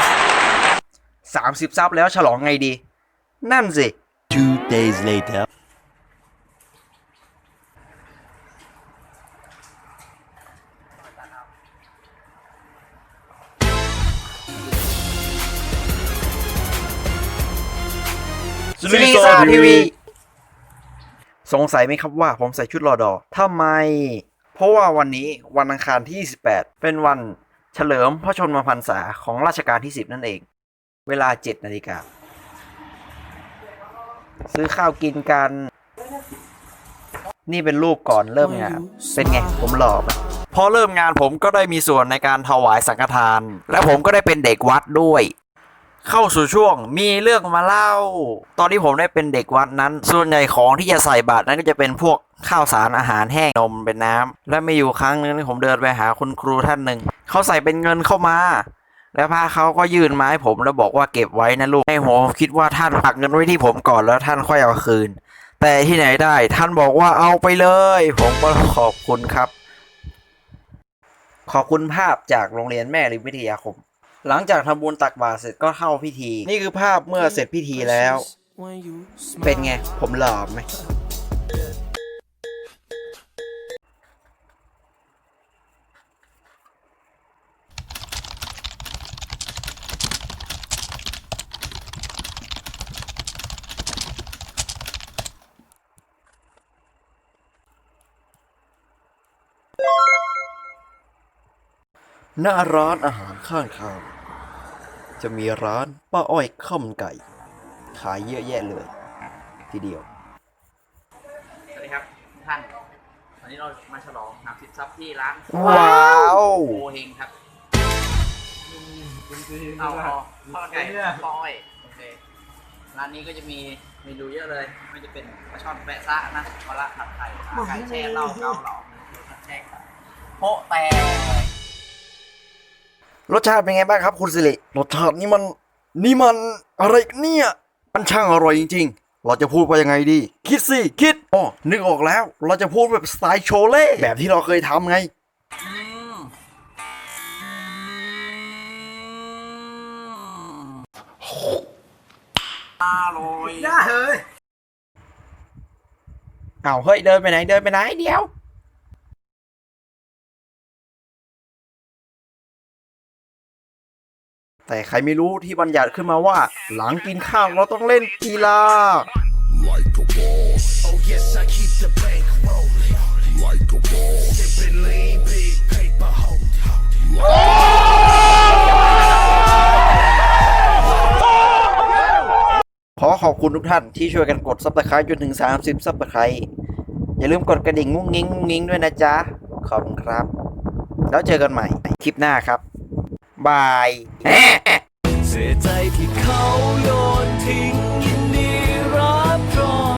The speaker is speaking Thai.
yes 30 ซับแล้วฉลองไงดี นั่นสิ Two days later. สลีซาทีวีสงสัยไหมครับว่าผมใส่ชุดรอดอทำไม เพราะว่าวันนี้วันอังคารที่ 28 เป็นวัน เฉลิมพระชนมพรรษาของราชการที่ 10 นั่นเอง เวลา 7 นาฬิกา ซื้อข้าวกินกัน นี่เป็นรูปก่อนเริ่มงาน เป็นไง ผมหล่อไหมพอเริ่มงานผมก็ได้มีส่วนในการถวายสังฆทาน และผมก็ได้เป็นเด็กวัดด้วย เข้าสู่ช่วงมีเรื่องมาเล่า ตอนที่ผมได้เป็นเด็กวัดนั้น ส่วนใหญ่ของที่จะใส่บาตรนั้นก็จะเป็นพวกข้าวสารอาหารแห้งนมเป็นน้ำและไมีอยู่ครั้งหนึงที่ผมเดินไปหาคุณครูท่านหนึ่งเขาใส่เป็นเงินเข้ามา แล้วพระเขาก็ยื่นมาให้ผมแล้วบอกว่าเก็บไว้นะลูกใหัวผมคิดว่าท่านฝากเงินไว้ที่ผมก่อนแล้วท่านค่อยเอาคืน แต่ที่ไหนได้ท่านบอกว่าเอาไปเลย ผมก็ขอบคุณครับ ขอบคุณภาพจากโรงเรียนแม่ริมวิทยาคม หลังจากทำบุญตักบาตรเสร็จก็เข้าพิธี นี่คือภาพเมื่อเสร็จพิธีแล้ว เป็นไง ผมหล่อไหม หน้าร้านอาหารข้างทาง จะมีร้านป้าอ้อยข้าวมันไก่ ขายเยอะแยะเลย ทีเดียว สวัสดีครับท่าน วันนี้เรามาฉลอง30ซับที่ร้านว้าวโอเฮงครับเอาเอาข้าวมันไก่ปอยโอเคร้านนี้ก็จะมีเมนูเยอะเลยไม่ว่าจะเป็นปลาช่อนแปะซะนะมะระผัดไข่ขาไก่แช่เหล้าเกาเหลาหมูผัดแช่ครับโปะแตก รสชาติเป็นไงบ้างครับคุณสิริรสชาตินี่มันนี่มันอะไรกันเนี่ยมันช่างอร่อยจริง ๆ เราจะพูดว่ายังไงดี คิดสิคิดอ๋อนึกออกแล้ว เราจะพูดแบบสไตล์โชเล่แบบที่เราเคยทำไงอืมอร่อยได้เฮ้ยเอาเฮ้ยเดินไปไหนเดินไปไหนเดี๋ยว แต่ใครไม่รู้ที่บัญญัติขึ้นมาว่า หลังกินข้าวเราต้องเล่นกีฬา like a boss. Oh yes, I keep the bank rolling like a boss. Sipping lean, big paper hold. ขอขอบคุณทุกท่านที่ช่วยกันกดซับสไครต์จนถึง 30ซับสไครต์อย่าลืมกดกระดิ่งงุ้งงิ้งงุ้งงิ้งด้วยนะจ๊ะ ขอบคุณครับ แล้วเจอกันใหม่คลิปหน้าครับ บาย เสียใจที่เขาโยนทิ้งยิน